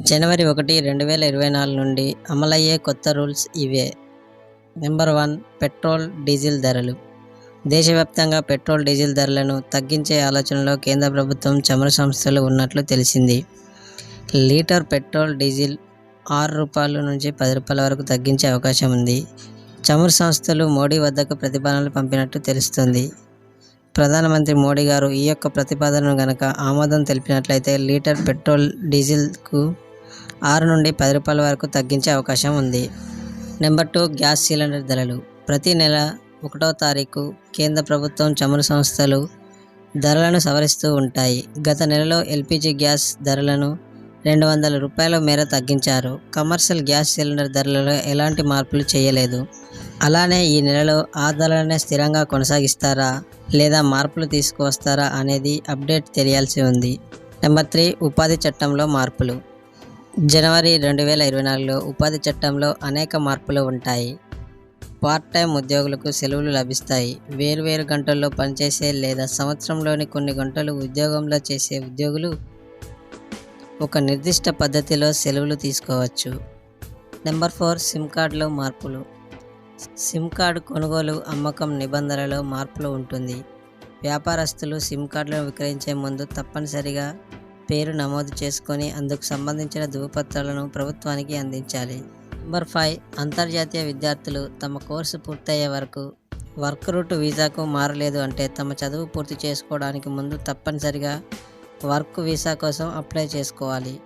జనవరి ఒకటి రెండు వేల ఇరవై నాలుగు నుండి అమలయ్యే కొత్త రూల్స్ ఇవే. నెంబర్ వన్ పెట్రోల్ డీజిల్ ధరలు. దేశవ్యాప్తంగా పెట్రోల్ డీజిల్ ధరలను తగ్గించే ఆలోచనలో కేంద్ర ప్రభుత్వం చమురు సంస్థలు ఉన్నట్లు తెలిసింది. లీటర్ పెట్రోల్ డీజిల్ ఆరు రూపాయల నుంచి పది రూపాయల వరకు తగ్గించే అవకాశం ఉంది. చమురు సంస్థలు మోడీ వద్దకు ప్రతిపాదనలు పంపినట్టు తెలుస్తుంది. ప్రధానమంత్రి మోడీ గారు ఈ యొక్క ప్రతిపాదనను గనక ఆమోదం తెలిపినట్లయితే లీటర్ పెట్రోల్ డీజిల్కు ఆరు నుండి పది రూపాయల వరకు తగ్గించే అవకాశం ఉంది. నెంబర్ టూ గ్యాస్ సిలిండర్ ధరలు. ప్రతి నెల ఒకటో తారీఖు కేంద్ర ప్రభుత్వం చమురు సంస్థలు ధరలను సవరిస్తూ ఉంటాయి. గత నెలలో ఎల్పిజి గ్యాస్ ధరలను రెండు వందల రూపాయల మేర తగ్గించారు. కమర్షియల్ గ్యాస్ సిలిండర్ ధరలలో ఎలాంటి మార్పులు చేయలేదు. అలానే ఈ నెలలో ఆ ధరలనే స్థిరంగా కొనసాగిస్తారా లేదా మార్పులు తీసుకువస్తారా అనేది అప్డేట్ తెలియాల్సి ఉంది. నెంబర్ త్రీ ఉపాధి చట్టంలో మార్పులు. జనవరి రెండు వేల ఇరవై నాలుగులో ఉపాధి చట్టంలో అనేక మార్పులు ఉంటాయి. పార్ట్ టైం ఉద్యోగులకు సెలవులు లభిస్తాయి. వేరువేరు గంటల్లో పనిచేసే లేదా సంవత్సరంలోని కొన్ని గంటలు ఉద్యోగంలో చేసే ఉద్యోగులు ఒక నిర్దిష్ట పద్ధతిలో సెలవులు తీసుకోవచ్చు. నెంబర్ ఫోర్ సిమ్ కార్డులో మార్పులు. సిమ్ కార్డు కొనుగోలు అమ్మకం నిబంధనలలో మార్పులు ఉంటుంది. వ్యాపారస్తులు సిమ్ కార్డులను విక్రయించే ముందు తప్పనిసరిగా పేరు నమోదు చేసుకొని అందుకు సంబంధించిన ధృవపత్రాలను ప్రభుత్వానికి అందించాలి. నెంబర్ ఫైవ్ అంతర్జాతీయ విద్యార్థులు తమ కోర్సు పూర్తయ్యే వరకు వర్క్ రూట్ వీసాకు మారలేదు అంటే తమ చదువు పూర్తి చేసుకోవడానికి ముందు తప్పనిసరిగా వర్క్ వీసా కోసం అప్లై చేసుకోవాలి.